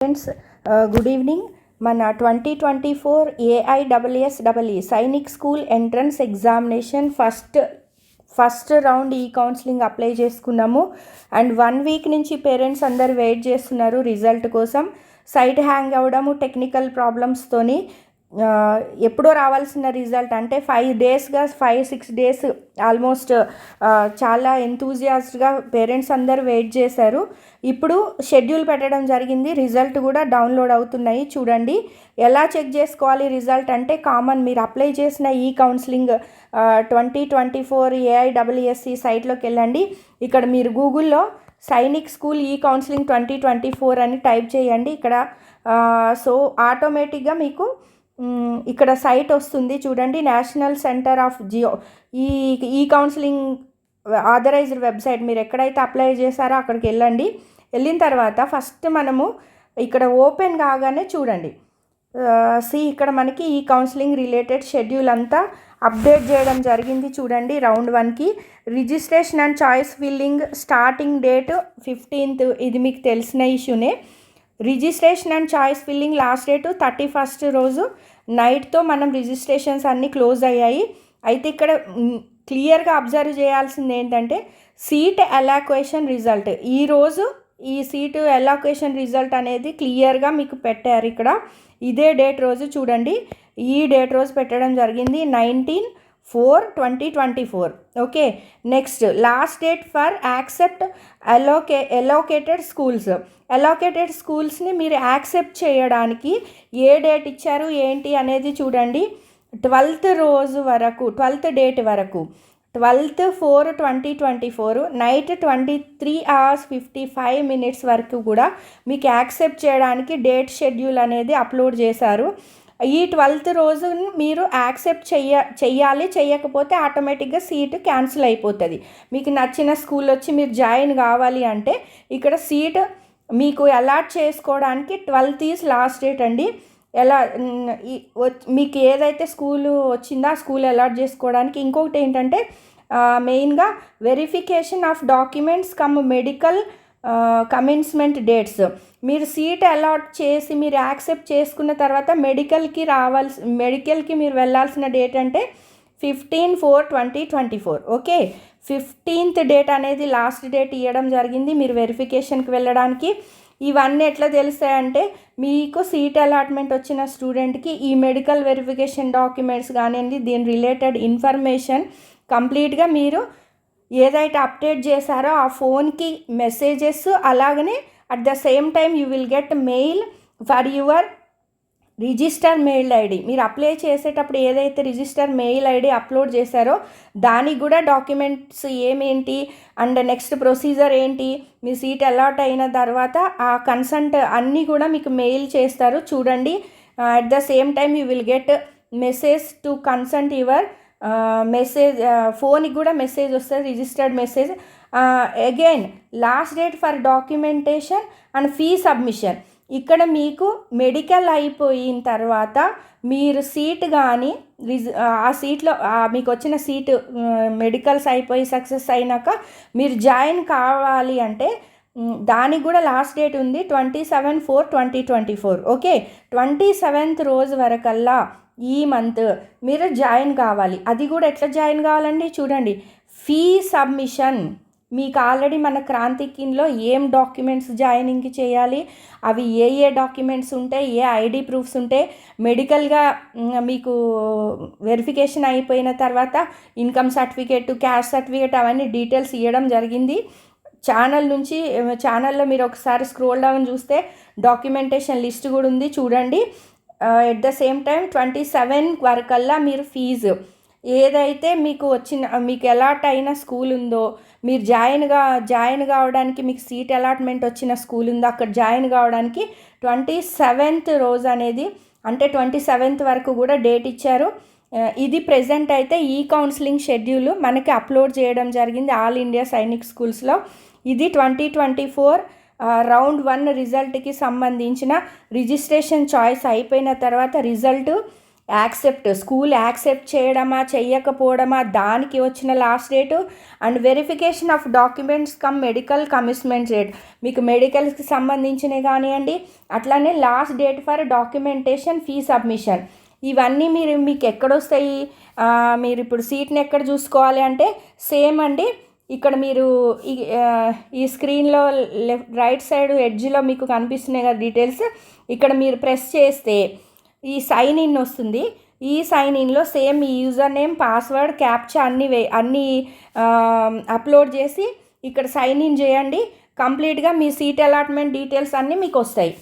Friends good evening మన twenty twenty four AIWSW Sainik school entrance examination first first round ఈ counselling apply చేసుకున్నాము. And one week నుంచి parents అందరు wait చేస్తున్నారు result కోసం. Site hang అవ్వడము టెక్నికల్ ప్రాబ్లమ్స్తోని ఎప్పుడో రావాల్సిన రిజల్ట్ అంటే ఫైవ్ డేస్గా ఫైవ్ సిక్స్ డేస్ ఆల్మోస్ట్ చాలా ఎంతూజియాస్ట్గా పేరెంట్స్ అందరు వెయిట్ చేశారు. ఇప్పుడు షెడ్యూల్ పెట్టడం జరిగింది. రిజల్ట్ కూడా డౌన్లోడ్ అవుతున్నాయి. చూడండి ఎలా చెక్ చేసుకోవాలి రిజల్ట్ అంటే కామన్ మీరు అప్లై చేసిన E counselling twenty twenty four AIWSC సైట్లోకి వెళ్ళండి. ఇక్కడ మీరు గూగుల్లో Sainik school E counselling twenty twenty four అని టైప్ చేయండి. ఇక్కడ సో ఆటోమేటిక్గా మీకు ఇక్కడ సైట్ వస్తుంది. చూడండి నేషనల్ సెంటర్ ఆఫ్ జియో. ఈ ఈ కౌన్సిలింగ్ ఆథరైజ్డ్ వెబ్సైట్ మీరు ఎక్కడైతే అప్లై చేశారో అక్కడికి వెళ్ళండి. వెళ్ళిన తర్వాత ఫస్ట్ మనము ఇక్కడ ఓపెన్ కాగానే చూడండి. సి ఇక్కడ మనకి ఈ కౌన్సిలింగ్ రిలేటెడ్ షెడ్యూల్ అంతా అప్డేట్ చేయడం జరిగింది చూడండి రౌండ్ వన్కి. Registration and choice filling starting date fifteenth. ఇది మీకు తెలిసిన ఇష్యూనే. Registration and choice filling last date thirty first రోజు. నైట్తో మనం రిజిస్ట్రేషన్స్ అన్నీ క్లోజ్ అయ్యాయి. అయితే ఇక్కడ క్లియర్గా అబ్జర్వ్ చేయాల్సింది ఏంటంటే సీట్ అలాక్వేషన్ రిజల్ట్. ఈరోజు ఈ సీటు అలాక్వేషన్ రిజల్ట్ అనేది క్లియర్గా మీకు పెట్టారు ఇక్కడ. ఇదే డేట్ రోజు చూడండి. ఈ డేట్ రోజు పెట్టడం జరిగింది nineteen four twenty twenty four. Okay next last date for accept అలోకే allocated schools. Allocated స్కూల్స్ని మీరు యాక్సెప్ట్ చేయడానికి ఏ డేట్ ఇచ్చారు ఏంటి అనేది చూడండి. ట్వెల్త్ రోజు వరకు ట్వెల్త్ డేట్ వరకు. Twelfth four twenty twenty four night twenty three hours fifty five minutes వరకు కూడా మీకు యాక్సెప్ట్ చేయడానికి డేట్ షెడ్యూల్ అనేది అప్లోడ్ చేశారు. ఈ ట్వెల్త్ రోజు మీరు యాక్సెప్ట్ చెయ్య చెయ్యాలి. చేయకపోతే ఆటోమేటిక్గా సీటు క్యాన్సిల్ అయిపోతుంది. మీకు నచ్చిన స్కూల్ వచ్చి మీరు జాయిన్ కావాలి అంటే ఇక్కడ సీట్ మీకు అలాట్ చేసుకోవడానికి ట్వెల్త్ ఈజ్ లాస్ట్ డేట్ అండి. ఎలా మీకు ఏదైతే స్కూలు వచ్చిందో ఆ స్కూల్ అలాట్ చేసుకోవడానికి ఇంకొకటి ఏంటంటే మెయిన్గా verification of documents cum medical commencement dates మీరు సీట్ అలాట్ చేసి మీరు యాక్సెప్ట్ చేసుకున్న తర్వాత మెడికల్కి రావాల్సి మెడికల్కి మీరు వెళ్ళాల్సిన డేట్ అంటే fifteen four twenty twenty four okay fifteenth date అనేది లాస్ట్ డేట్ ఇవ్వడం జరిగింది మీరు వెరిఫికేషన్కి వెళ్ళడానికి. ఇవన్నీ ఎట్లా తెలుస్తాయంటే మీకు సీట్ అలాట్మెంట్ వచ్చిన స్టూడెంట్కి ఈ మెడికల్ వెరిఫికేషన్ డాక్యుమెంట్స్ కానివ్వండి దీని రిలేటెడ్ ఇన్ఫర్మేషన్ కంప్లీట్గా మీరు ఏదైతే అప్డేట్ చేశారో ఆ ఫోన్కి మెసేజెస్ అలాగనే at the same time you will get mail for your register mail ID. మీరు అప్లై చేసేటప్పుడు ఏదైతే రిజిస్టర్ మెయిల్ ఐడి అప్లోడ్ చేశారో దానికి కూడా డాక్యుమెంట్స్ ఏమేంటి అండ్ నెక్స్ట్ ప్రొసీజర్ ఏంటి మీ సీట్ అలాట్ అయిన తర్వాత ఆ కన్సంట్ అన్నీ కూడా మీకు మెయిల్ చేస్తారు. చూడండి at the same time you will get message to consent your message ఫోన్కి కూడా మెసేజ్ వస్తుంది registered message again last date for documentation and fee submission ఇక్కడ మీకు మెడికల్ అయిపోయిన తర్వాత మీరు సీట్ కానీ రిజ్ ఆ సీట్లో మీకు వచ్చిన సీటు మెడికల్స్ అయిపోయి సక్సెస్ అయినాక మీరు జాయిన్ కావాలి అంటే దానికి కూడా లాస్ట్ డేట్ ఉంది twenty seven four twenty twenty four okay twenty seventh రోజు వరకల్లా ఈ మంత్ మీరు జాయిన్ కావాలి. అది కూడా ఎట్లా జాయిన్ కావాలండి? చూడండి ఫీ సబ్మిషన్ మీకు ఆల్రెడీ మన క్రాంతికిన్లో ఏం డాక్యుమెంట్స్ జాయినింగ్కి చేయాలి? అవి ఏ ఏ డాక్యుమెంట్స్ ఉంటాయి? ఏ ఐడి ప్రూఫ్స్ ఉంటే మెడికల్గా మీకు వెరిఫికేషన్ అయిపోయిన తర్వాత ఇన్కమ్ సర్టిఫికేట్ క్యాష్ సర్టిఫికేట్ అవన్నీ డీటెయిల్స్ ఇవ్వడం జరిగింది. ఛానల్ నుంచి ఛానల్లో మీరు ఒకసారి స్క్రోల్ డౌన్ చూస్తే డాక్యుమెంటేషన్ లిస్ట్ కూడా ఉంది చూడండి. At the same time twenty seven వరకల్లా మీరు ఫీజు ఏదైతే మీకు వచ్చిన మీకు ఎలాట్ అయిన స్కూల్ ఉందో మీరు జాయిన్గా జాయిన్ కావడానికి మీకు సీట్ అలాట్మెంట్ వచ్చిన స్కూల్ ఉందో అక్కడ జాయిన్ కావడానికి ట్వంటీ సెవెంత్ రోజు అనేది అంటే ట్వంటీ సెవెంత్ వరకు కూడా డేట్ ఇచ్చారు. ఇది ప్రజెంట్ అయితే ఈ కౌన్సిలింగ్ షెడ్యూల్ మనకి అప్లోడ్ చేయడం జరిగింది ఆల్ ఇండియా సైనిక్ స్కూల్స్లో ఇది twenty twenty four round one రిజల్ట్కి సంబంధించిన రిజిస్ట్రేషన్ చాయిస్ అయిపోయిన తర్వాత రిజల్ట్ యాక్సెప్ట్ స్కూల్ యాక్సెప్ట్ చేయడమా చేయకపోవడమా దానికి వచ్చిన last date and verification of documents cum medical commitment date మీకు మెడికల్స్కి సంబంధించినవి కానివ్వండి అట్లానే last date for documentation fee submission ఇవన్నీ మీరు మీకు ఎక్కడొస్తాయి మీరు ఇప్పుడు సీట్ని ఎక్కడ చూసుకోవాలి అంటే సేమ్ అండి ఇక్కడ మీరు ఈ ఈ స్క్రీన్లో లెఫ్ట్ రైట్ సైడ్ ఎడ్జ్లో మీకు కనిపిస్తున్నాయి కదా డీటెయిల్స్. ఇక్కడ మీరు ప్రెస్ చేస్తే ఈ సైన్ ఇన్ వస్తుంది. ఈ సైన్ ఇన్లో సేమ్ ఈ యూజర్ నేమ్ పాస్వర్డ్ క్యాప్చా అన్ని వే అన్నీ అప్లోడ్ చేసి ఇక్కడ సైన్ ఇన్ చేయండి. కంప్లీట్గా మీ సీట్ అలాట్మెంట్ డీటెయిల్స్ అన్నీ మీకు వస్తాయి